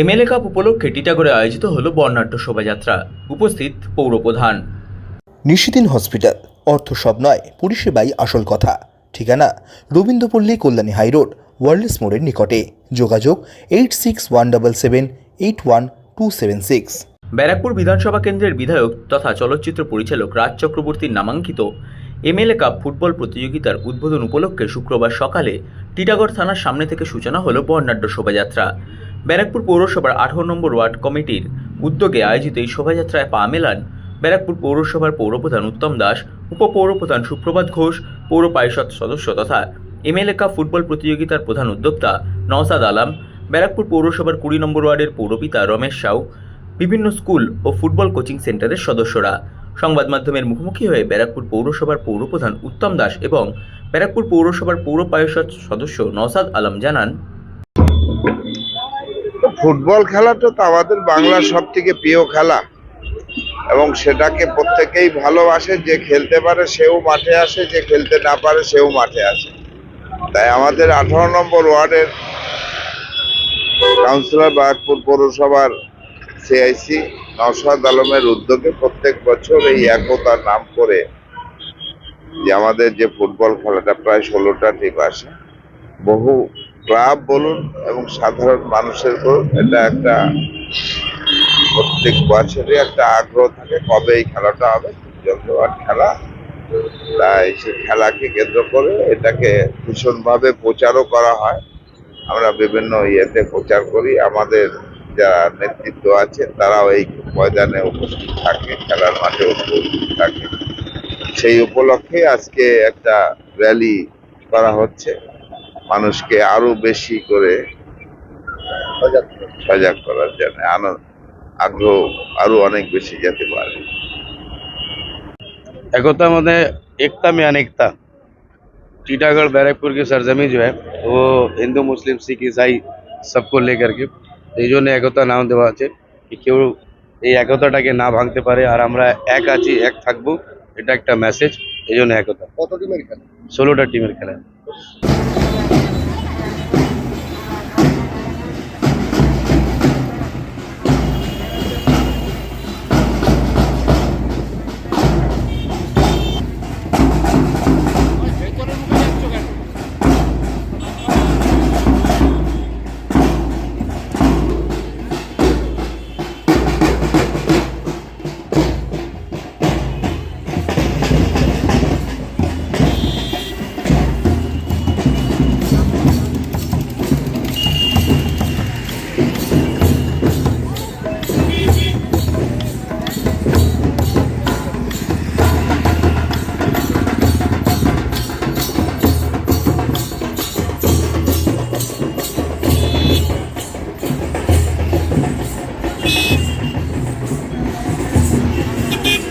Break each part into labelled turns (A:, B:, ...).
A: MLA cup উপলক্ষে টিটাগড়ে আয়োজিত হল বর্ণাঢ্য শোভাযাত্রা। উপস্থিত পৌরপ্রধান
B: নিশিদিন হসপিটাল অর্থ সব নয় পরিষেবাই আসল কথা। ঠিকানা রবীন্দ্রপল্লী কল্যাণী হাইরোড ওয়ার্ল্ডস মোড়ের নিকটে। যোগাযোগ eight six one double seven eight one two seven six.
A: Barrackpore বিধানসভা কেন্দ্রের বিধায়ক তথা চলচ্চিত্র পরিচালক রাজ চক্রবর্তীর নামাঙ্কিত এমএলএ কাপ ফুটবল প্রতিযোগিতার উদ্বোধন উপলক্ষে শুক্রবার সকালে টিটাগড় থানার সামনে থেকে সূচনা হলো বর্ণাঢ্য শোভাযাত্রা। ব্যারাকপুর পৌরসভার আঠারো নম্বর ওয়ার্ড কমিটির উদ্যোগে আয়োজিত এই শোভাযাত্রায় পা মেলান ব্যারাকপুর পৌরসভার পৌরপ্রধান উত্তম দাস, উপপৌরপ্রধান সুপ্রভাত ঘোষ, পৌর পরিষদ সদস্য তথা এমএলএ কাপ ফুটবল প্রতিযোগিতার প্রধান উদ্যোক্তা নওসাদ আলাম, ব্যারাকপুর পৌরসভার কুড়ি নম্বর ওয়ার্ডের পৌরপিতা রমেশ সাউ, বিভিন্ন স্কুল ও ফুটবল কোচিং সেন্টারের সদস্যরা। সংবাদ মাধ্যমের মুখোমুখি হয়ে ব্যারাকপুর পৌরসভার পৌরপ্রধান উত্তম দাস এবং ব্যারাকপুর পৌরসভার পৌর পরিষদ সদস্য নওসাদ আলম জানান
C: ফুটবল খেলাটা তো আমাদের বাংলার সব থেকে প্রিয় খেলা। এবং সেটাকে প্রত্যেকেই ভালোবাসে, যে খেলতে পারে সেও মাঠে আসে, যে খেলতে না পারে সেও মাঠে আসে। তাই আমাদের আঠারো নম্বর ওয়ার্ডের কাউন্সিলর বারাকপুর পৌরসভার সিআইসি নওশাদ আলমের উদ্যোগে প্রত্যেক বছর এই একতার নাম করে যে আমাদের যে ফুটবল খেলাটা প্রায় ষোলোটা টিম আসে। বহু ক্লাব বলুন এবং সাধারণ মানুষের বলুন, এটা একটা প্রত্যেক বছরই একটা আগ্রহ থাকে কবে এই খেলাটা হবে যতবার খেলা। তাই সেই খেলাকে কেন্দ্র করে এটাকে ভীষণভাবে প্রচারও করা হয়। আমরা বিভিন্ন ইয়েতে প্রচার করি, আমাদের যারা নেতৃত্ব আছে তারাও এই ময়দানে উপস্থিত থাকে, খেলার মাঠে উপস্থিত থাকে। সেই উপলক্ষে আজকে একটা র্যালি করা হচ্ছে। মানুষকে আরো বেশি করে সজাগ করার জন্য আনন্দ আগ্রহ আরো অনেক বেশি যেতে পারে
D: एकता में एकता में अनेकता टीटागढ़ बैरकपुर की सरजमी जो है वो হিন্দু মুসলিম শিখ ইসাই सबको लेकर के এই জন্য একতা নাম দেওয়া আছে কি কেউ এই একতাটাকে না ভাঙতে পারে আর আমরা এক আছি এক থাকবো এটা একটা মেসেজ এই জন্য একতা
E: কত টিমের খেলা
D: ষোলোটা টিমের খেলা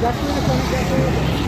B: 逆での、逆です。